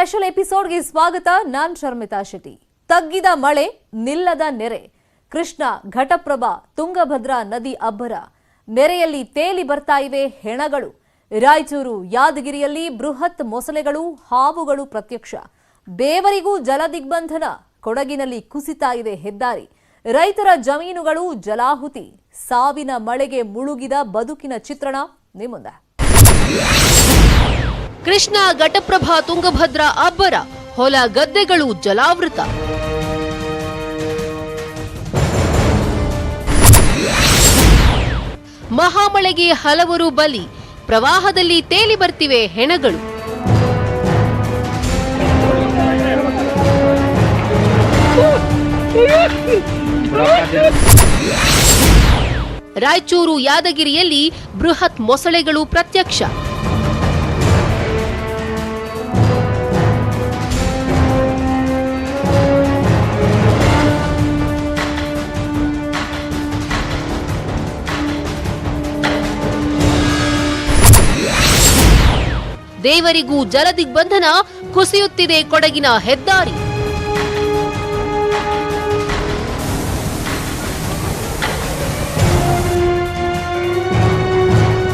Special ಎಪಿಸೋಡ್ಗೆ ಸ್ವಾಗತ, ನಾನ್ ಶರ್ಮಿತಾ ಶೆಟ್ಟಿ. ತಗ್ಗಿದ ಮಳೆ, ನಿಲ್ಲದ ನೆರೆ. ಕೃಷ್ಣ, ಘಟಪ್ರಭಾ, ತುಂಗಭದ್ರಾ ನದಿ ಅಬ್ಬರ. ನೆರೆಯಲ್ಲಿ ತೇಲಿ ಬರ್ತಾ ಇವೆ ಹೆಣಗಳು. ರಾಯಚೂರು ಯಾದಗಿರಿಯಲ್ಲಿ ಬೃಹತ್ ಮೊಸಳೆಗಳು, ಹಾವುಗಳು ಪ್ರತ್ಯಕ್ಷ. ಬೇವರಿಗೂ ಜಲ ದಿಗ್ಬಂಧನ ಕೊಡಗಿನಲ್ಲಿ ಕುಸಿತಾ ಇದೆ ಹೆದ್ದಾರಿ. ರೈತರ ಜಮೀನುಗಳು ಜಲಾಹುತಿ. ಸಾವಿನ ಮಳೆಗೆ ಮುಳುಗಿದ ಬದುಕಿನ ಚಿತ್ರಣ, ನಿಮ್ಮುಂದೆ. ಕೃಷ್ಣ, ಘಟಪ್ರಭಾ, ತುಂಗಭದ್ರಾ, ಅಬ್ಬರ, ಹೊಲ ಗದ್ದೆಗಳು, ಜಲಾವೃತ. ಮಹಾಮಳೆಗೆ ಹಲವರು ಬಲಿ, ಪ್ರವಾಹದಲ್ಲಿ ತೇಲಿ ಬರ್ತಿವೆ ಹೆಣಗಳು. ರಾಯಚೂರು ಯಾದಗಿರಿಯಲ್ಲಿ ಬೃಹತ್ ಮೊಸಳೆಗಳು ಪ್ರತ್ಯಕ್ಷ. ದೇವರಿಗೂ ಜಲದಿಗ್ಬಂಧನ ಕುಸಿಯುತ್ತಿದೆ ಕೊಡಗಿನ ಹೆದ್ದಾರಿ.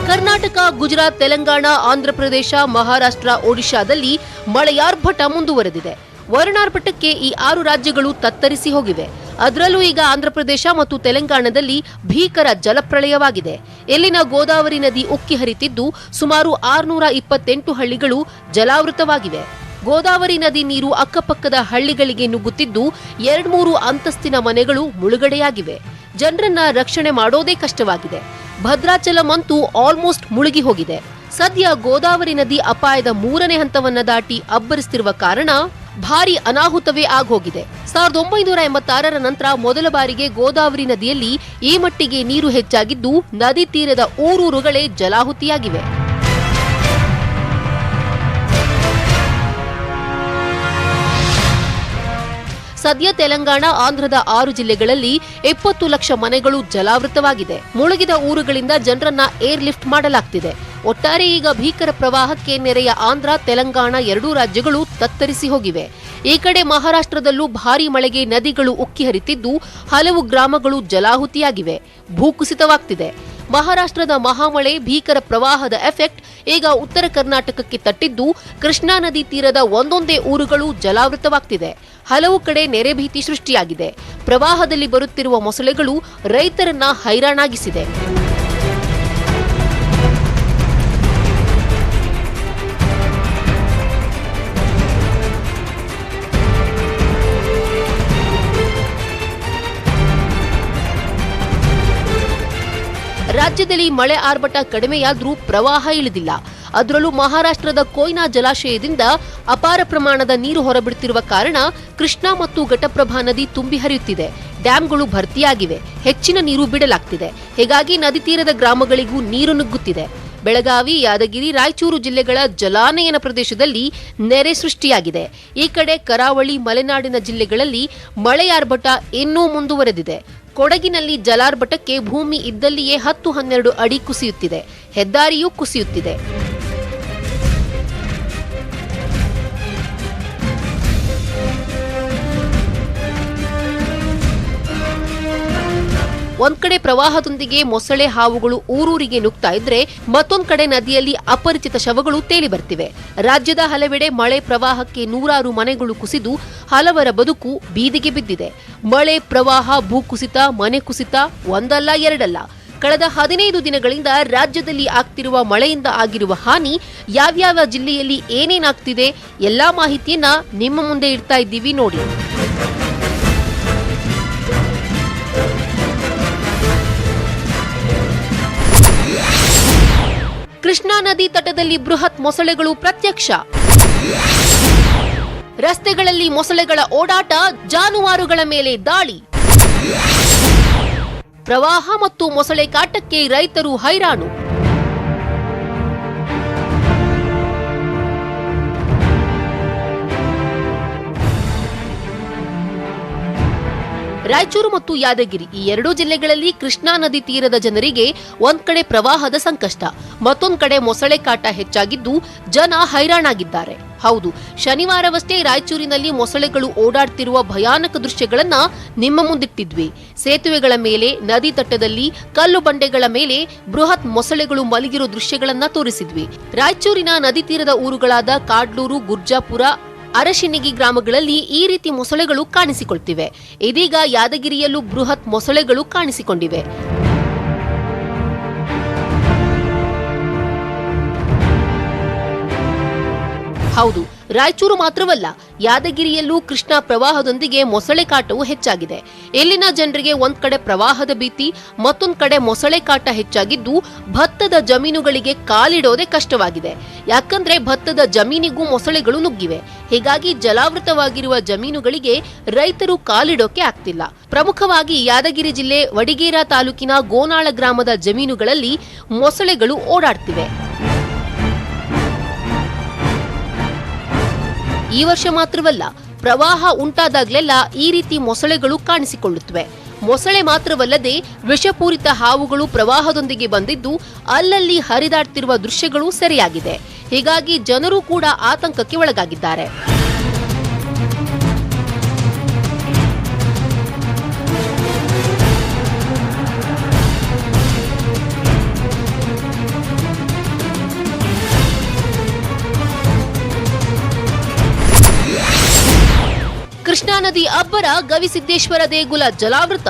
ಕರ್ನಾಟಕ, ಗುಜರಾತ್, ತೆಲಂಗಾಣ, ಆಂಧ್ರಪ್ರದೇಶ, ಮಹಾರಾಷ್ಟ್ರ, ಒಡಿಶಾದಲ್ಲಿ ಮಳೆಯಾರ್ಭಟ ಮುಂದುವರೆದಿದೆ. ವರುಣಾರ್ಭಟಕ್ಕೆ ಈ ಆರು ರಾಜ್ಯಗಳು ತತ್ತರಿಸಿ ಹೋಗಿವೆ. ಅದರಲ್ಲೂ ಈಗ ಆಂಧ್ರಪ್ರದೇಶ ಮತ್ತು ತೆಲಂಗಾಣದಲ್ಲಿ ಭೀಕರ ಜಲಪ್ರಳಯವಾಗಿದೆ. ಇಲ್ಲಿನ ಗೋದಾವರಿ ನದಿ ಉಕ್ಕಿ ಹರಿತಿದ್ದು ಸುಮಾರು ಆರುನೂರ ಇಪ್ಪತ್ತೆಂಟು ಹಳ್ಳಿಗಳು ಜಲಾವೃತವಾಗಿವೆ. ಗೋದಾವರಿ ನದಿ ನೀರು ಅಕ್ಕಪಕ್ಕದ ಹಳ್ಳಿಗಳಿಗೆ ನುಗ್ಗುತ್ತಿದ್ದು ಎರಡ್ಮೂರು ಅಂತಸ್ತಿನ ಮನೆಗಳು ಮುಳುಗಡೆಯಾಗಿವೆ. ಜನರನ್ನ ರಕ್ಷಣೆ ಮಾಡೋದೇ ಕಷ್ಟವಾಗಿದೆ. ಭದ್ರಾಚಲಂ ಅಂತೂ ಆಲ್ಮೋಸ್ಟ್ ಮುಳುಗಿ ಹೋಗಿದೆ. ಸದ್ಯ ಗೋದಾವರಿ ನದಿ ಅಪಾಯದ ಮೂರನೇ ಹಂತವನ್ನ ದಾಟಿ ಅಬ್ಬರಿಸುತ್ತಿರುವ ಕಾರಣ ಭಾರಿ ಅನಾಹುತವೇ ಆಗೋಗಿದೆ. ಸಾವಿರದ ಒಂಬೈನೂರ ಎಂಬತ್ತಾರರ ನಂತರ ಮೊದಲ ಬಾರಿಗೆ ಗೋದಾವರಿ ನದಿಯಲ್ಲಿ ಈ ಮಟ್ಟಿಗೆ ನೀರು ಹೆಚ್ಚಾಗಿದ್ದು, ನದಿ ತೀರದ ಊರೂರುಗಳೇ ಜಲಾಹುತಿಯಾಗಿವೆ. ಸದ್ಯ ತೆಲಂಗಾಣ, ಆಂಧ್ರದ ಆರು ಜಿಲ್ಲೆಗಳಲ್ಲಿ ಎಪ್ಪತ್ತು ಲಕ್ಷ ಮನೆಗಳು ಜಲಾವೃತವಾಗಿದೆ. ಮುಳುಗಿದ ಊರುಗಳಿಂದ ಜನರನ್ನ ಏರ್ ಲಿಫ್ಟ್ ಮಾಡಲಾಗ್ತಿದೆ. ಒಟ್ಟಾರೆ ಈಗ ಭೀಕರ ಪ್ರವಾಹಕ್ಕೆ ನೆರೆಯ ಆಂಧ್ರ, ತೆಲಂಗಾಣ ಎರಡೂ ರಾಜ್ಯಗಳು ತತ್ತರಿಸಿ ಹೋಗಿವೆ. ಈ ಕಡೆ ಮಹಾರಾಷ್ಟ್ರದಲ್ಲೂ ಭಾರೀ ಮಳೆಗೆ ನದಿಗಳು ಉಕ್ಕಿ ಹರಿತಿದ್ದು ಹಲವು ಗ್ರಾಮಗಳು ಜಲಾಹುತಿಯಾಗಿವೆ. ಭೂಕುಸಿತವಾಗ್ತಿದೆ ಮಹಾರಾಷ್ಟ್ರದ ಮಹಾಮಳೆ, ಭೀಕರ ಪ್ರವಾಹದ ಎಫೆಕ್ಟ್ ಈಗ ಉತ್ತರ ಕರ್ನಾಟಕಕ್ಕೆ ತಟ್ಟಿದ್ದು ಕೃಷ್ಣಾ ನದಿ ತೀರದ ಒಂದೊಂದೇ ಊರುಗಳು ಜಲಾವೃತವಾಗ್ತಿದೆ. ಹಲವು ಕಡೆ ನೆರೆ ಭೀತಿ ಸೃಷ್ಟಿಯಾಗಿದೆ. ಪ್ರವಾಹದಲ್ಲಿ ಬರುತ್ತಿರುವ ಮೊಸಳೆಗಳು ರೈತರನ್ನ ಹೈರಾಣಾಗಿಸಿದೆ. ರಾಜ್ಯದಲ್ಲಿ ಮಳೆ ಆರ್ಭಟ ಕಡಿಮೆಯಾದರೂ ಪ್ರವಾಹ ಇಳಿದಿಲ್ಲ. ಅದರಲ್ಲೂ ಮಹಾರಾಷ್ಟ್ರದ ಕೊಯ್ನಾ ಜಲಾಶಯದಿಂದ ಅಪಾರ ಪ್ರಮಾಣದ ನೀರು ಹೊರಬಿಡುತ್ತಿರುವ ಕಾರಣ ಕೃಷ್ಣಾ ಮತ್ತು ಘಟಪ್ರಭಾ ನದಿ ತುಂಬಿ ಹರಿಯುತ್ತಿದೆ. ಡ್ಯಾಂಗಳು ಭರ್ತಿಯಾಗಿವೆ. ಹೆಚ್ಚಿನ ನೀರು ಬಿಡಲಾಗ್ತಿದೆ. ಹೀಗಾಗಿ ನದಿ ತೀರದ ಗ್ರಾಮಗಳಿಗೂ ನೀರು ನುಗ್ಗುತ್ತಿದೆ. ಬೆಳಗಾವಿ, ಯಾದಗಿರಿ, ರಾಯಚೂರು ಜಿಲ್ಲೆಗಳ ಜಲಾನಯನ ಪ್ರದೇಶದಲ್ಲಿ ನೆರೆ ಸೃಷ್ಟಿಯಾಗಿದೆ. ಈ ಕಡೆ ಕರಾವಳಿ, ಮಲೆನಾಡಿನ ಜಿಲ್ಲೆಗಳಲ್ಲಿ ಮಳೆಯಾರ್ಭಟ ಇನ್ನೂ ಮುಂದುವರೆದಿದೆ. ಕೊಡಗಿನಲ್ಲಿ ಜಲಾರ್ಭಟಕ್ಕೆ ಭೂಮಿ ಇದ್ದಲ್ಲಿಯೇ ಹತ್ತು ಹನ್ನೆರಡು ಅಡಿ ಕುಸಿಯುತ್ತಿದೆ. ಹೆದ್ದಾರಿಯೂ ಕುಸಿಯುತ್ತಿದೆ. ಒಂದ್ ಕಡೆ ಪ್ರವಾಹದೊಂದಿಗೆ ಮೊಸಳೆ ಹಾವುಗಳು ಊರೂರಿಗೆ ನುಗ್ತಾ ಇದ್ರೆ ಮತ್ತೊಂದ್ ಕಡೆ ನದಿಯಲ್ಲಿ ಅಪರಿಚಿತ ಶವಗಳು ತೇಲಿ ಬರ್ತಿವೆ. ರಾಜ್ಯದ ಹಲವೆಡೆ ಮಳೆ ಪ್ರವಾಹಕ್ಕೆ ನೂರಾರು ಮನೆಗಳು ಕುಸಿದು ಹಲವರ ಬದುಕು ಬೀದಿಗೆ ಬಿದ್ದಿದೆ. ಮಳೆ, ಪ್ರವಾಹ ಭೂಕುಸಿತ ಮನೆ ಕುಸಿತ ಒಂದಲ್ಲ ಎರಡಲ್ಲ. ಕಳೆದ ಹದಿನೈದು ದಿನಗಳಿಂದ ರಾಜ್ಯದಲ್ಲಿ ಆಗ್ತಿರುವ ಮಳೆಯಿಂದ ಆಗಿರುವ ಹಾನಿ ಯಾವ್ಯಾವ ಜಿಲ್ಲೆಯಲ್ಲಿ ಏನೇನಾಗ್ತಿದೆ, ಎಲ್ಲಾ ಮಾಹಿತಿಯನ್ನ ನಿಮ್ಮ ಮುಂದೆ ಇಡ್ತಾ ಇದ್ದೀವಿ ನೋಡಿ. ಕೃಷ್ಣಾ ನದಿ ತಟದಲ್ಲಿ ಬೃಹತ್ ಮೊಸಳೆಗಳು ಪ್ರತ್ಯಕ್ಷ. ರಸ್ತೆಗಳಲ್ಲಿ ಮೊಸಳೆಗಳ ಓಡಾಟ ಜಾನುವಾರುಗಳ ಮೇಲೆ ದಾಳಿ. ಪ್ರವಾಹ ಮತ್ತು ಮೊಸಳೆ ಕಾಟಕ್ಕೆ ರೈತರು ಹೈರಾಣು. ರಾಯಚೂರು ಮತ್ತು ಯಾದಗಿರಿ ಈ ಎರಡೂ ಜಿಲ್ಲೆಗಳಲ್ಲಿ ಕೃಷ್ಣಾ ನದಿ ತೀರದ ಜನರಿಗೆ ಒಂದ್ ಕಡೆ ಪ್ರವಾಹದ ಸಂಕಷ್ಟ, ಮತ್ತೊಂದ್ ಕಡೆ ಮೊಸಳೆ ಕಾಟ ಹೆಚ್ಚಾಗಿದ್ದು ಜನ ಹೈರಾಣಾಗಿದ್ದಾರೆ. ಹೌದು, ಶನಿವಾರವಷ್ಟೇ ರಾಯಚೂರಿನಲ್ಲಿ ಮೊಸಳೆಗಳು ಓಡಾಡ್ತಿರುವ ಭಯಾನಕ ದೃಶ್ಯಗಳನ್ನ ನಿಮ್ಮ ಮುಂದಿಟ್ಟಿದ್ವಿ. ಸೇತುವೆಗಳ ಮೇಲೆ, ನದಿ ತಟ್ಟದಲ್ಲಿ ಕಲ್ಲು ಬಂಡೆಗಳ ಮೇಲೆ ಬೃಹತ್ ಮೊಸಳೆಗಳು ಮಲಗಿರೋ ದೃಶ್ಯಗಳನ್ನ ತೋರಿಸಿದ್ವಿ. ರಾಯಚೂರಿನ ನದಿ ತೀರದ ಊರುಗಳಾದ ಕಾಡ್ಲೂರು, ಗುರ್ಜಾಪುರ ಅರಶಿನಿಗಿ ಗ್ರಾಮಗಳಲ್ಲಿ ಈ ರೀತಿ ಮೊಸಳೆಗಳು ಕಾಣಿಸಿಕೊಳ್ತಿವೆ. ಇದೀಗ ಯಾದಗಿರಿಯಲ್ಲೂ ಬೃಹತ್ ಮೊಸಳೆಗಳು ಕಾಣಿಸಿಕೊಂಡಿವೆ. ಹೌದು, ರಾಯಚೂರು ಮಾತ್ರವಲ್ಲ, ಯಾದಗಿರಿಯಲ್ಲೂ ಕೃಷ್ಣ ಪ್ರವಾಹದೊಂದಿಗೆ ಮೊಸಳೆ ಕಾಟವು ಹೆಚ್ಚಾಗಿದೆ. ಇಲ್ಲಿನ ಜನರಿಗೆ ಒಂದ್ ಕಡೆ ಪ್ರವಾಹದ ಭೀತಿ, ಮತ್ತೊಂದು ಕಡೆ ಮೊಸಳೆ ಕಾಟ ಹೆಚ್ಚಾಗಿದ್ದು, ಭತ್ತದ ಜಮೀನುಗಳಿಗೆ ಕಾಲಿಡೋದೇ ಕಷ್ಟವಾಗಿದೆ. ಯಾಕಂದ್ರೆ ಭತ್ತದ ಜಮೀನಿಗೂ ಮೊಸಳೆಗಳು ನುಗ್ಗಿವೆ. ಹೀಗಾಗಿ ಜಲಾವೃತವಾಗಿರುವ ಜಮೀನುಗಳಿಗೆ ರೈತರು ಕಾಲಿಡೋಕೆ ಆಗ್ತಿಲ್ಲ. ಪ್ರಮುಖವಾಗಿ ಯಾದಗಿರಿ ಜಿಲ್ಲೆ ವಡಿಗೇರಾ ತಾಲೂಕಿನ ಗೋನಾಳ ಗ್ರಾಮದ ಜಮೀನುಗಳಲ್ಲಿ ಮೊಸಳೆಗಳು ಓಡಾಡ್ತಿವೆ. ಈ ವರ್ಷ ಮಾತ್ರವಲ್ಲ, ಪ್ರವಾಹ ಉಂಟಾದಾಗಲೆಲ್ಲ ಈ ರೀತಿ ಮೊಸಳೆಗಳು ಕಾಣಿಸಿಕೊಳ್ಳುತ್ತವೆ. ಮೊಸಳೆ ಮಾತ್ರವಲ್ಲದೆ ವಿಷಪೂರಿತ ಹಾವುಗಳು ಪ್ರವಾಹದೊಂದಿಗೆ ಬಂದಿದ್ದು ಅಲ್ಲಲ್ಲಿ ಹರಿದಾಡ್ತಿರುವ ದೃಶ್ಯಗಳು ಸೆರೆಯಾಗಿದೆ. ಹೀಗಾಗಿ ಜನರು ಕೂಡ ಆತಂಕಕ್ಕೆ ಒಳಗಾಗಿದ್ದಾರೆ. ಅಬ್ಬರ ಗವಿಸಿದ್ದೇಶ್ವರ ದೇಗುಲ ಜಲಾವೃತ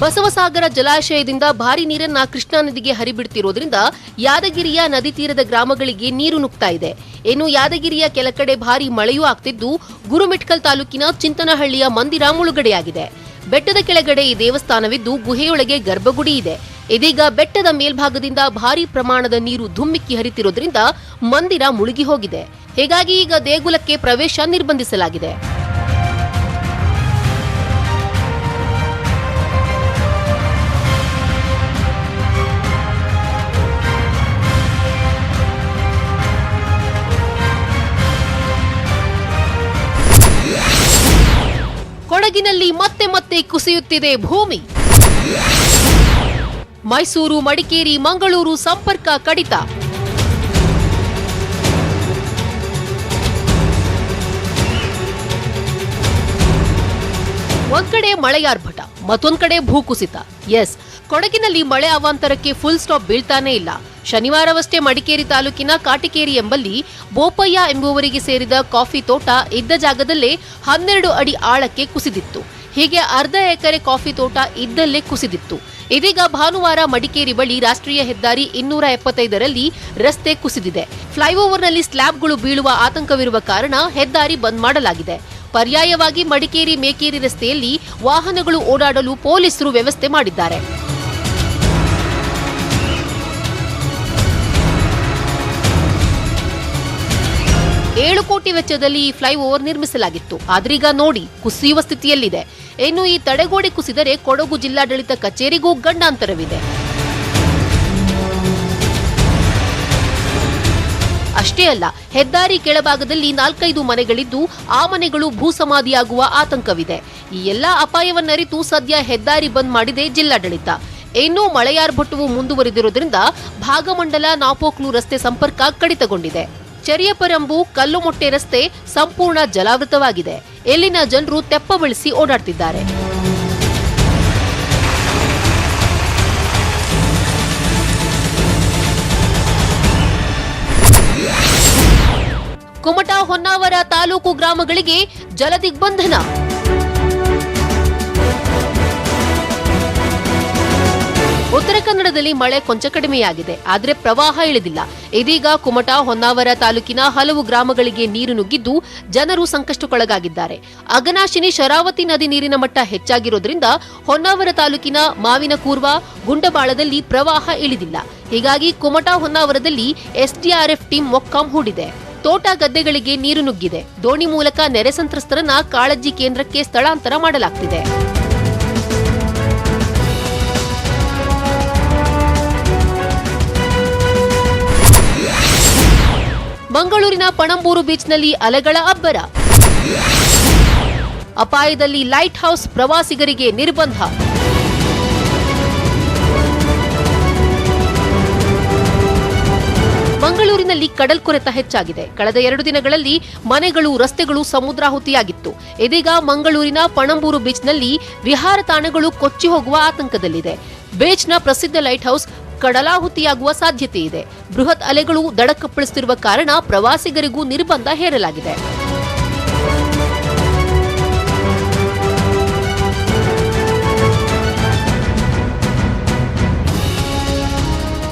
ಬಸವಸಾಗರ ಜಲಾಶಯದಿಂದ ಭಾರಿ ನೀರನ್ನ ಕೃಷ್ಣಾ ನದಿಗೆ ಹರಿಬಿಡ್ತಿರೋದ್ರಿಂದ ಯಾದಗಿರಿಯ ನದಿ ತೀರದ ಗ್ರಾಮಗಳಿಗೆ ನೀರು ನುಗ್ತಾ ಇದೆ. ಇನ್ನು ಯಾದಗಿರಿಯ ಕೆಲ ಕಡೆ ಭಾರಿ ಮಳೆಯೂ ಆಗ್ತಿದ್ದು ಗುರುಮಿಟ್ಕಲ್ ತಾಲೂಕಿನ ಚಿಂತನಹಳ್ಳಿಯ ಮಂದಿರ ಮುಳುಗಡೆಯಾಗಿದೆ. ಬೆಟ್ಟದ ಕೆಳಗಡೆ ಈ ದೇವಸ್ಥಾನವಿದ್ದು ಗುಹೆಯೊಳಗೆ ಗರ್ಭಗುಡಿ ಇದೆ. ಇದೀಗ ಬೆಟ್ಟದ ಮೇಲ್ಭಾಗದಿಂದ ಭಾರಿ ಪ್ರಮಾಣದ ನೀರು ಧುಮ್ಮಿಕ್ಕಿ ಹರಿತಿರೋದ್ರಿಂದ ಮಂದಿರ ಮುಳುಗಿ ಹೋಗಿದೆ. ಹೀಗಾಗಿ ಈಗ ದೇಗುಲಕ್ಕೆ ಪ್ರವೇಶ ನಿರ್ಬಂಧಿಸಲಾಗಿದೆ. ಕೊಡಗಿನಲ್ಲಿ ಮತ್ತೆ ಮತ್ತೆ ಕುಸಿಯುತ್ತಿದೆ ಭೂಮಿ. ಮೈಸೂರು, ಮಡಿಕೇರಿ, ಮಂಗಳೂರು ಸಂಪರ್ಕ ಕಡಿತ. ಒಂದ್ ಕಡೆ ಮಳೆಯಾರ್ಭಟ ಮತ್ತೊಂದ್ ಕಡೆ ಭೂಕುಸಿತ. ಎಸ್, ಕೊಡಗಿನಲ್ಲಿ ಮಳೆ ಅವಾಂತರಕ್ಕೆ ಫುಲ್ ಸ್ಟಾಪ್ ಬೀಳ್ತಾನೇ ಇಲ್ಲ. ಶನಿವಾರವಷ್ಟೇ ಮಡಿಕೇರಿ ತಾಲೂಕಿನ ಕಾಟಿಕೇರಿ ಎಂಬಲ್ಲಿ ಬೋಪಯ್ಯ ಎಂಬುವರಿಗೆ ಸೇರಿದ ಕಾಫಿ ತೋಟ ಇದ್ದ ಜಾಗದಲ್ಲೇ ಹನ್ನೆರಡು ಅಡಿ ಆಳಕ್ಕೆ ಕುಸಿದಿತ್ತು. ಹೀಗೆ ಅರ್ಧ ಎಕರೆ ಕಾಫಿ ತೋಟ ಇದ್ದಲ್ಲೇ ಕುಸಿದಿತ್ತು. ಇದೀಗ ಭಾನುವಾರ ಮಡಿಕೇರಿ ಬಳಿ ರಾಷ್ಟ್ರೀಯ ಹೆದ್ದಾರಿ ಇನ್ನೂರ ಎಪ್ಪತ್ತೈದರಲ್ಲಿ ರಸ್ತೆ ಕುಸಿದಿದೆ. ಫ್ಲೈಓವರ್ನಲ್ಲಿ ಸ್ಲ್ಯಾಬ್ಗಳು ಬೀಳುವ ಆತಂಕವಿರುವ ಕಾರಣ ಹೆದ್ದಾರಿ ಬಂದ್ ಮಾಡಲಾಗಿದೆ. ಪರ್ಯಾಯವಾಗಿ ಮಡಿಕೇರಿ ಮೇಕೇರಿ ರಸ್ತೆಯಲ್ಲಿ ವಾಹನಗಳು ಓಡಾಡಲು ಪೊಲೀಸರು ವ್ಯವಸ್ಥೆ ಮಾಡಿದ್ದಾರೆ. ಏಳು ಕೋಟಿ ವೆಚ್ಚದಲ್ಲಿ ಈ ಫ್ಲೈಓವರ್ ನಿರ್ಮಿಸಲಾಗಿತ್ತು. ಆದ್ರೀಗ ನೋಡಿ, ಕುಸಿಯುವ ಸ್ಥಿತಿಯಲ್ಲಿದೆ. ಇನ್ನು ಈ ತಡೆಗೋಡೆ ಕುಸಿದರೆ ಕೊಡಗು ಜಿಲ್ಲಾಡಳಿತ ಕಚೇರಿಗೂ ಗಂಡಾಂತರವಿದೆ. ಅಷ್ಟೇ ಅಲ್ಲ, ಹೆದ್ದಾರಿ ಕೆಳಭಾಗದಲ್ಲಿ ನಾಲ್ಕೈದು ಮನೆಗಳಿದ್ದು, ಆ ಮನೆಗಳು ಭೂಸಮಾಧಿಯಾಗುವ ಆತಂಕವಿದೆ. ಈ ಎಲ್ಲಾ ಅಪಾಯವನ್ನರಿತು ಸದ್ಯ ಹೆದ್ದಾರಿ ಬಂದ್ ಮಾಡಿದೆ ಜಿಲ್ಲಾಡಳಿತ. ಇನ್ನೂ ಮಳೆಯಾರ್ಭಟವು ಮುಂದುವರಿದಿರುವುದರಿಂದ ಭಾಗಮಂಡಲ ನಾಪೋಕ್ಲು ರಸ್ತೆ ಸಂಪರ್ಕ ಕಡಿತಗೊಂಡಿದೆ. ಚೆರಿಯಪರಂಬು ಕಲ್ಲುಮೊಟ್ಟೆ ರಸ್ತೆ ಸಂಪೂರ್ಣ ಜಲಾವೃತವಾಗಿದೆ. ಇಲ್ಲಿನ ಜನರು ತೆಪ್ಪ ಬಳಸಿ ಓಡಾಡ್ತಿದ್ದಾರೆ. ಕುಮಟಾ ಹೊನ್ನಾವರ ತಾಲೂಕು ಗ್ರಾಮಗಳಿಗೆ ಜಲದಿಗ್ಬಂಧನ. ಉತ್ತರ ಕನ್ನಡದಲ್ಲಿ ಮಳೆ ಕೊಂಚ ಕಡಿಮೆಯಾಗಿದೆ, ಆದರೆ ಪ್ರವಾಹ ಇಳಿದಿಲ್ಲ. ಇದೀಗ ಕುಮಟಾ, ಹೊನ್ನಾವರ ತಾಲೂಕಿನ ಹಲವು ಗ್ರಾಮಗಳಿಗೆ ನೀರು ನುಗ್ಗಿದ್ದು ಜನರು ಸಂಕಷ್ಟಕ್ಕೊಳಗಾಗಿದ್ದಾರೆ. ಅಗನಾಶಿನಿ ಶರಾವತಿ ನದಿ ನೀರಿನ ಮಟ್ಟ ಹೆಚ್ಚಾಗಿರೋದ್ರಿಂದ ಹೊನ್ನಾವರ ತಾಲೂಕಿನ ಮಾವಿನಕೂರ್ವ, ಗುಂಡಬಾಳದಲ್ಲಿ ಪ್ರವಾಹ ಇಳಿದಿಲ್ಲ. ಹೀಗಾಗಿ ಕುಮಟಾ, ಹೊನ್ನಾವರದಲ್ಲಿ ಎಸ್ಡಿಆರ್ಎಫ್ ಟೀಮ್ ಮೊಕ್ಕಾಂ ಹೂಡಿದೆ. ತೋಟ ಗದ್ದೆಗಳಿಗೆ ನೀರು ನುಗ್ಗಿದೆ. ದೋಣಿ ಮೂಲಕ ನೆರೆ ಸಂತ್ರಸ್ತರನ್ನ ಕಾಳಜಿ ಕೇಂದ್ರಕ್ಕೆ ಸ್ಥಳಾಂತರ ಮಾಡಲಾಗ್ತಿದೆ. ಮಂಗಳೂರಿನ ಪಣಂಬೂರು ಬೀಚ್ನಲ್ಲಿ ಅಲೆಗಳ ಅಬ್ಬರ. ಅಪಾಯದಲ್ಲಿ ಲೈಟ್ ಹೌಸ್ ಪ್ರವಾಸಿಗರಿಗೆ ನಿರ್ಬಂಧ. ಮಂಗಳೂರಿನಲ್ಲಿ ಕಡಲ್ಕೊರೆತ ಹೆಚ್ಚಾಗಿದೆ. ಕಳೆದ ಎರಡು ದಿನಗಳಲ್ಲಿ ಮನೆಗಳು, ರಸ್ತೆಗಳು ಸಮುದ್ರಾಹುತಿಯಾಗಿತ್ತು. ಇದೀಗ ಮಂಗಳೂರಿನ ಪಣಂಬೂರು ಬೀಚ್ನಲ್ಲಿ ವಿಹಾರ ತಾಣಗಳು ಕೊಚ್ಚಿ ಹೋಗುವ ಆತಂಕದಲ್ಲಿದೆ. ಬೀಚ್ನ ಪ್ರಸಿದ್ಧ ಲೈಟ್ ಹೌಸ್ ಕಡಲಾಹುತಿಯಾಗುವ ಸಾಧ್ಯತೆ ಇದೆ ಬೃಹತ್ ಅಲೆಗಳು ದಡಕ್ಕಪ್ಪಳಿಸುತ್ತಿರುವ ಕಾರಣ ಪ್ರವಾಸಿಗರಿಗೂ ನಿರ್ಬಂಧ ಹೇರಲಾಗಿದೆ.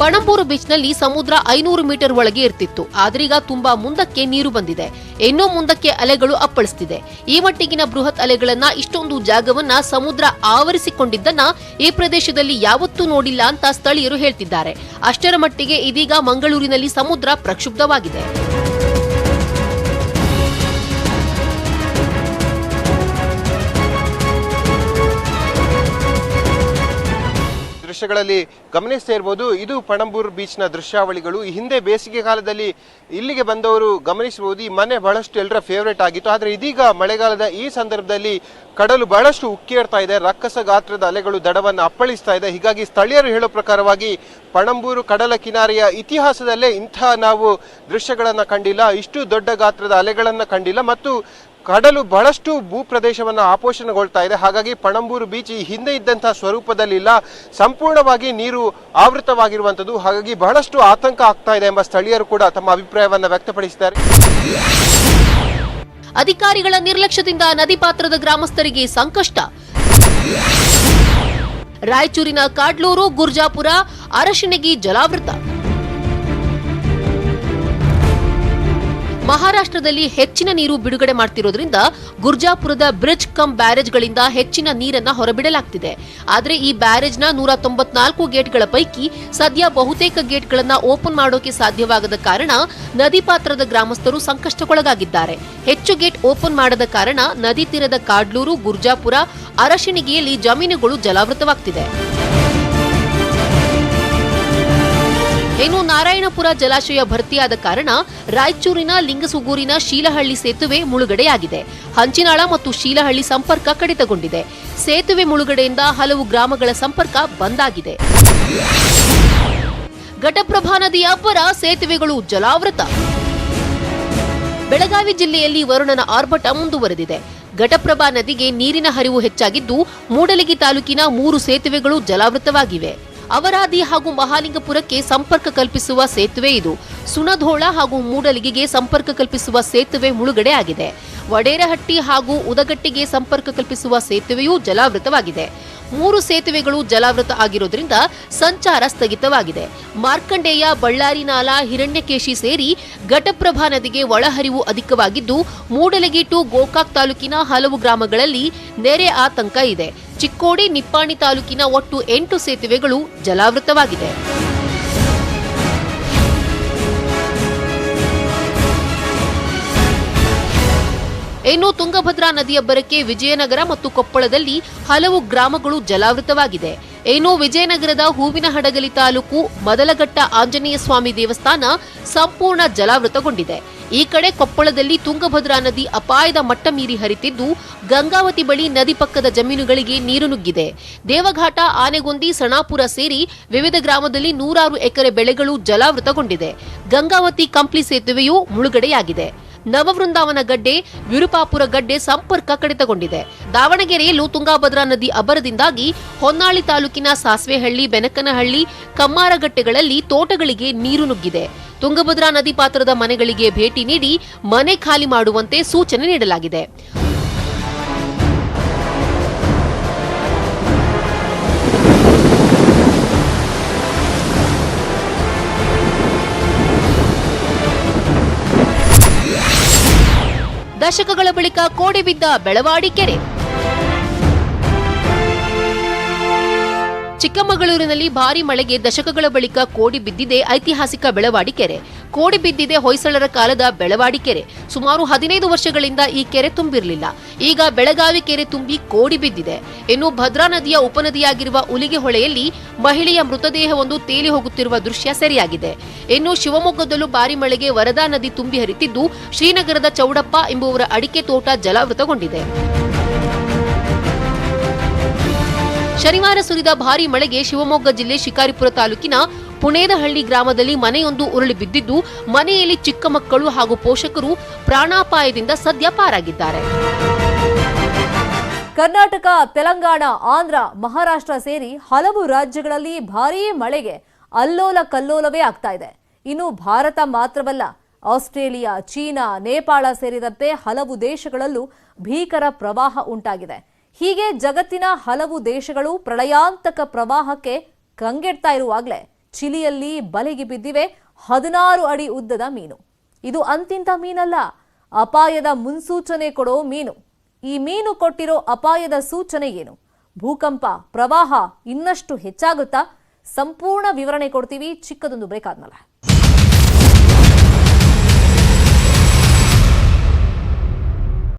ಪಣಂಬೂರು ಬೀಚ್ನಲ್ಲಿ ಸಮುದ್ರ ಐನೂರು ಮೀಟರ್ ಒಳಗೆ ಇರ್ತಿತ್ತು. ಆದ್ರೀಗ ತುಂಬಾ ಮುಂದಕ್ಕೆ ನೀರು ಬಂದಿದೆ. ಇನ್ನೂ ಮುಂದಕ್ಕೆ ಅಲೆಗಳು ಅಪ್ಪಳಿಸ್ತಿದೆ. ಈ ಮಟ್ಟಿಗಿನ ಬೃಹತ್ ಅಲೆಗಳನ್ನ ಇಷ್ಟೊಂದು ಜಾಗವನ್ನ ಸಮುದ್ರ ಆವರಿಸಿಕೊಂಡಿದ್ದನ್ನ ಈ ಪ್ರದೇಶದಲ್ಲಿ ಯಾವತ್ತೂ ನೋಡಿಲ್ಲ ಅಂತ ಸ್ಥಳೀಯರು ಹೇಳ್ತಿದ್ದಾರೆ. ಅಷ್ಟರ ಮಟ್ಟಿಗೆ ಇದೀಗ ಮಂಗಳೂರಿನಲ್ಲಿ ಸಮುದ್ರ ಪ್ರಕ್ಷುಬ್ಧವಾಗಿದೆ. ದೃಶ್ಯಗಳಲ್ಲಿ ಗಮನಿಸ್ತಾ ಇರ್ಬೋದು. ಇದು ಪಣಂಬೂರು ಬೀಚ್ನ ದೃಶ್ಯಾವಳಿಗಳು. ಈ ಹಿಂದೆ ಬೇಸಿಗೆ ಕಾಲದಲ್ಲಿ ಇಲ್ಲಿಗೆ ಬಂದವರು ಗಮನಿಸಬಹುದು. ಈ ಮನೆ ಬಹಳಷ್ಟು ಎಲ್ಲರ ಫೇವ್ರೇಟ್ ಆಗಿತ್ತು. ಆದರೆ ಇದೀಗ ಮಳೆಗಾಲದ ಈ ಸಂದರ್ಭದಲ್ಲಿ ಕಡಲು ಬಹಳಷ್ಟು ಉಕ್ಕೇರ್ತಾ ಇದೆ. ರಕ್ಕಸ ಗಾತ್ರದ ಅಲೆಗಳು ದಡವನ್ನು ಅಪ್ಪಳಿಸ್ತಾ ಇದೆ. ಹೀಗಾಗಿ ಸ್ಥಳೀಯರು ಹೇಳೋ ಪ್ರಕಾರವಾಗಿ ಪಣಂಬೂರು ಕಡಲ ಕಿನಾರೆಯ ಇತಿಹಾಸದಲ್ಲೇ ಇಂಥ ನಾವು ದೃಶ್ಯಗಳನ್ನು ಕಂಡಿಲ್ಲ. ಇಷ್ಟು ದೊಡ್ಡ ಗಾತ್ರದ ಅಲೆಗಳನ್ನು ಕಂಡಿಲ್ಲ. ಮತ್ತು ಕಡಲು ಬಹಳಷ್ಟು ಭೂ ಪ್ರದೇಶವನ್ನು ಆಪೋಷಣಗೊಳ್ತಾ ಇದೆ. ಹಾಗಾಗಿ ಪಣಂಬೂರು ಬೀಚ್ ಈ ಹಿಂದೆ ಇದ್ದಂತಹ ಸ್ವರೂಪದಲ್ಲಿಲ್ಲ. ಸಂಪೂರ್ಣವಾಗಿ ನೀರು ಆವೃತವಾಗಿರುವಂಥದ್ದು. ಹಾಗಾಗಿ ಬಹಳಷ್ಟು ಆತಂಕ ಆಗ್ತಾ ಇದೆ ಎಂಬ ಸ್ಥಳೀಯರು ಕೂಡ ತಮ್ಮ ಅಭಿಪ್ರಾಯವನ್ನು ವ್ಯಕ್ತಪಡಿಸಿದ್ದಾರೆ. ಅಧಿಕಾರಿಗಳ ನಿರ್ಲಕ್ಷ್ಯದಿಂದ ನದಿ ಪಾತ್ರದ ಗ್ರಾಮಸ್ಥರಿಗೆ ಸಂಕಷ್ಟ. ರಾಯಚೂರಿನ ಕಾಡ್ಲೂರು, ಗುರ್ಜಾಪುರ, ಅರಶಿಣಗಿ ಜಲಾವೃತ. ಮಹಾರಾಷ್ಟ್ರದಲ್ಲಿ ಹೆಚ್ಚಿನ ನೀರು ಬಿಡುಗಡೆ ಮಾಡ್ತಿರೋದ್ರಿಂದ ಗುರ್ಜಾಪುರದ ಬ್ರಿಡ್ಜ್ ಕಮ್ ಬ್ಯಾರೇಜ್ಗಳಿಂದ ಹೆಚ್ಚಿನ ನೀರನ್ನ ಹೊರಬಿಡಲಾಗ್ತಿದೆ. ಆದರೆ ಈ ಬ್ಯಾರೇಜ್ನ ನೂರ ತೊಂಬತ್ನಾಲ್ಕು ಗೇಟ್ಗಳ ಪೈಕಿ ಸದ್ಯ ಬಹುತೇಕ ಗೇಟ್ಗಳನ್ನ ಓಪನ್ ಮಾಡೋಕೆ ಸಾಧ್ಯವಾಗದ ಕಾರಣ ನದಿ ಪಾತ್ರದ ಗ್ರಾಮಸ್ಥರು ಸಂಕಷ್ಟಕ್ಕೊಳಗಾಗಿದ್ದಾರೆ. ಹೆಚ್ಚು ಗೇಟ್ ಓಪನ್ ಮಾಡದ ಕಾರಣ ನದಿ ತೀರದ ಕಾಡ್ಲೂರು, ಗುರ್ಜಾಪುರ, ಅರಶಿಣಿಗೆಯಲ್ಲಿ ಜಮೀನುಗಳು ಜಲಾವೃತವಾಗ್ತಿದೆ. ಇನ್ನು ನಾರಾಯಣಪುರ ಜಲಾಶಯ ಭರ್ತಿಯಾದ ಕಾರಣ ರಾಯಚೂರಿನ ಲಿಂಗಸುಗೂರಿನ ಶೀಲಹಳ್ಳಿ ಸೇತುವೆ ಮುಳುಗಡೆಯಾಗಿದೆ. ಹಂಚಿನಾಳ ಮತ್ತು ಶೀಲಹಳ್ಳಿ ಸಂಪರ್ಕ ಕಡಿತಗೊಂಡಿದೆ. ಸೇತುವೆ ಮುಳುಗಡೆಯಿಂದ ಹಲವು ಗ್ರಾಮಗಳ ಸಂಪರ್ಕ ಬಂದ್ ಆಗಿದೆ. ಘಟಪ್ರಭಾ ನದಿಯ ಅಬ್ಬರ ಸೇತುವೆಗಳು ಜಲಾವೃತ. ಬೆಳಗಾವಿ ಜಿಲ್ಲೆಯಲ್ಲಿ ವರುಣನ ಆರ್ಭಟ ಮುಂದುವರೆದಿದೆ. ಘಟಪ್ರಭಾ ನದಿಗೆ ನೀರಿನ ಹರಿವು ಹೆಚ್ಚಾಗಿದ್ದು, ಮೂಡಲಗಿ ತಾಲೂಕಿನ ಮೂರು ಸೇತುವೆಗಳು ಜಲಾವೃತವಾಗಿವೆ. ಅವರಾದಿ ಹಾಗೂ ಮಹಾಲಿಂಗಪುರಕ್ಕೆ ಸಂಪರ್ಕ ಕಲ್ಪಿಸುವ ಸೇತುವೆ ಇದು. ಸುಣಧೋಳ ಹಾಗೂ ಮೂಡಲಗಿಗೆ ಸಂಪರ್ಕ ಕಲ್ಪಿಸುವ ಸೇತುವೆ ಮುಳುಗಡೆ ಆಗಿದೆ. ವಡೇರಹಟ್ಟಿ ಹಾಗೂ ಉದಗಟ್ಟಿಗೆ ಸಂಪರ್ಕ ಕಲ್ಪಿಸುವ ಸೇತುವೆಯೂ ಜಲಾವೃತವಾಗಿದೆ. ಮೂರು ಸೇತುವೆಗಳು ಜಲಾವೃತ ಆಗಿರೋದ್ರಿಂದ ಸಂಚಾರ ಸ್ಥಗಿತವಾಗಿದೆ. ಮಾರ್ಕಂಡೇಯ ಬಳ್ಳಾರಿ ನಾಲಾ ಹಿರಣ್ಯಕೇಶಿ ಸೇರಿ ಘಟಪ್ರಭಾ ನದಿಗೆ ಒಳಹರಿವು ಅಧಿಕವಾಗಿದ್ದು, ಮೂಡಲಗಿ ಟು ಗೋಕಾಕ್ ತಾಲೂಕಿನ ಹಲವು ಗ್ರಾಮಗಳಲ್ಲಿ ನೆರೆ ಆತಂಕ ಇದೆ. ಚಿಕ್ಕೋಡಿ ನಿಪ್ಪಾಣಿ ತಾಲೂಕಿನ ಒಟ್ಟು ಎಂಟು ಸೇತುವೆಗಳು ಜಲಾವೃತವಾಗಿದೆ. ಇನ್ನು ತುಂಗಭದ್ರಾ ನದಿಯಬ್ಬರಕ್ಕೆ ವಿಜಯನಗರ ಮತ್ತು ಕೊಪ್ಪಳದಲ್ಲಿ ಹಲವು ಗ್ರಾಮಗಳು ಜಲಾವೃತವಾಗಿದೆ. ಇನ್ನು ವಿಜಯನಗರದ ಹೂವಿನ ಹಡಗಲಿ ತಾಲೂಕು ಮದಲಘಟ್ಟ ಆಂಜನೇಯ ಸ್ವಾಮಿ ದೇವಸ್ಥಾನ ಸಂಪೂರ್ಣ ಜಲಾವೃತಗೊಂಡಿದೆ. ಈ ಕಡೆ ಕೊಪ್ಪಳದಲ್ಲಿ ತುಂಗಭದ್ರಾ ನದಿ ಅಪಾಯದ ಮಟ್ಟ ಮೀರಿ ಹರಿತಿದ್ದು ಗಂಗಾವತಿ ಬಳಿ ನದಿ ಪಕ್ಕದ ಜಮೀನುಗಳಿಗೆ ನೀರು ನುಗ್ಗಿದೆ. ದೇವಘಾಟ, ಆನೆಗೊಂದಿ, ಸಣಾಪುರ ಸೇರಿ ವಿವಿಧ ಗ್ರಾಮದಲ್ಲಿ ನೂರಾರು ಎಕರೆ ಬೆಳೆಗಳು ಜಲಾವೃತಗೊಂಡಿದೆ. ಗಂಗಾವತಿ ಕಂಪ್ಲಿ ಸೇತುವೆಯೂ ಮುಳುಗಡೆಯಾಗಿದೆ. ನವವೃಂದಾವನ ಗಡ್ಡೆ, ವಿರುಪಾಪುರ ಗಡ್ಡೆ ಸಂಪರ್ಕ ಕಡಿತಗೊಂಡಿದೆ. ದಾವಣಗೆರೆಯಲ್ಲೂ ತುಂಗಾಭದ್ರಾ ನದಿ ಅಬರದಿಂದಾಗಿ ಹೊನ್ನಾಳಿ ತಾಲೂಕಿನ ಸಾಸ್ವೆಹಳ್ಳಿ, ಬೆನಕನಹಳ್ಳಿ, ಕಮ್ಮಾರಗಟ್ಟೆಗಳಲ್ಲಿ ತೋಟಗಳಿಗೆ ನೀರು ನುಗ್ಗಿದೆ. ತುಂಗಭದ್ರಾ ನದಿ ಪಾತ್ರದ ಮನೆಗಳಿಗೆ ಭೇಟಿ ನೀಡಿ ಮನೆ ಖಾಲಿ ಮಾಡುವಂತೆ ಸೂಚನೆ ನೀಡಲಾಗಿದೆ. ದಶಕಗಳ ಬಳಿಕ ಕೋಡಿ ಬಿದ್ದ ಬೆಳವಾಡಿ ಕೆರೆ. ಚಿಕ್ಕಮಗಳೂರಿನಲ್ಲಿ ಭಾರಿ ಮಳೆಗೆ ದಶಕಗಳ ಬಳಿಕ ಕೋಡಿ ಬಿದ್ದಿದೆ ಐತಿಹಾಸಿಕ ಬೆಳವಾಡಿ ಕೆರೆ ಕೋಡಿ ಬಿದ್ದಿದೆ ಹೊಯ್ಸಳರ ಕಾಲದ ಬೆಳವಾಡಿ ಕೆರೆ ಸುಮಾರು ಹದಿನೈದು ವರ್ಷಗಳಿಂದ ಈ ಕೆರೆ ತುಂಬಿರಲಿಲ್ಲ. ಈಗ ಬೆಳಗಾವಿ ಕೆರೆ ತುಂಬಿ ಕೋಡಿ ಬಿದ್ದಿದೆ. ಇನ್ನು ಭದ್ರಾ ನದಿಯ ಉಪನದಿಯಾಗಿರುವ ಉಲಿಗೆ ಹೊಳೆಯಲ್ಲಿ ಮಹಿಳೆಯ ಮೃತದೇಹವೊಂದು ತೇಲಿ ಹೋಗುತ್ತಿರುವ ದೃಶ್ಯ ಸೆರೆಯಾಗಿದೆ. ಇನ್ನು ಶಿವಮೊಗ್ಗದಲ್ಲೂ ಭಾರಿ ಮಳೆಗೆ ವರದಾ ನದಿ ತುಂಬಿ ಹರಿತಿದ್ದು ಶ್ರೀನಗರದ ಚೌಡಪ್ಪ ಎಂಬುವರ ಅಡಿಕೆ ತೋಟ ಜಲಾವೃತಗೊಂಡಿದೆ. ಶನಿವಾರ ಸುರಿದ ಭಾರೀ ಮಳೆಗೆ ಶಿವಮೊಗ್ಗ ಜಿಲ್ಲೆ ಶಿಕಾರಿಪುರ ತಾಲೂಕಿನ ಪುಣೇದಹಳ್ಳಿ ಗ್ರಾಮದಲ್ಲಿ ಮನೆಯೊಂದು ಉರುಳಿ ಬಿದ್ದಿದ್ದು, ಮನೆಯಲ್ಲಿ ಚಿಕ್ಕ ಮಕ್ಕಳು ಹಾಗೂ ಪೋಷಕರು ಪ್ರಾಣಾಪಾಯದಿಂದ ಸದ್ಯ ಪಾರಾಗಿದ್ದಾರೆ. ಕರ್ನಾಟಕ, ತೆಲಂಗಾಣ, ಆಂಧ್ರ, ಮಹಾರಾಷ್ಟ್ರ ಸೇರಿ ಹಲವು ರಾಜ್ಯಗಳಲ್ಲಿ ಭಾರೀ ಮಳೆಗೆ ಅಲ್ಲೋಲ ಕಲ್ಲೋಲವೇ ಆಗ್ತಾ ಇದೆ. ಇನ್ನು ಭಾರತ ಮಾತ್ರವಲ್ಲ, ಆಸ್ಟ್ರೇಲಿಯಾ, ಚೀನಾ, ನೇಪಾಳ ಸೇರಿದಂತೆ ಹಲವು ದೇಶಗಳಲ್ಲೂ ಭೀಕರ ಪ್ರವಾಹ ಉಂಟಾಗಿದೆ. ಹೀಗೆ ಜಗತ್ತಿನ ಹಲವು ದೇಶಗಳು ಪ್ರಳಯಾಂತಕ ಪ್ರವಾಹಕ್ಕೆ ಕಂಗೆಡ್ತಾ ಇರುವಾಗಲೇ ಚಿಲಿಯಲ್ಲಿ ಬಲೆಗೆ ಬಿದ್ದಿವೆ ಹದಿನಾರು ಅಡಿ ಉದ್ದದ ಮೀನು. ಇದು ಅಂತಿಂತ ಮೀನಲ್ಲ, ಅಪಾಯದ ಮುನ್ಸೂಚನೆ ಕೊಡೋ ಮೀನು. ಈ ಮೀನು ಕೊಟ್ಟಿರೋ ಅಪಾಯದ ಸೂಚನೆ ಏನು? ಭೂಕಂಪ, ಪ್ರವಾಹ ಇನ್ನಷ್ಟು ಹೆಚ್ಚಾಗುತ್ತಾ? ಸಂಪೂರ್ಣ ವಿವರಣೆ ಕೊಡ್ತೀವಿ ಚಿಕ್ಕದೊಂದು ಬ್ರೇಕ್ ಆದ್ಮೇಲೆ.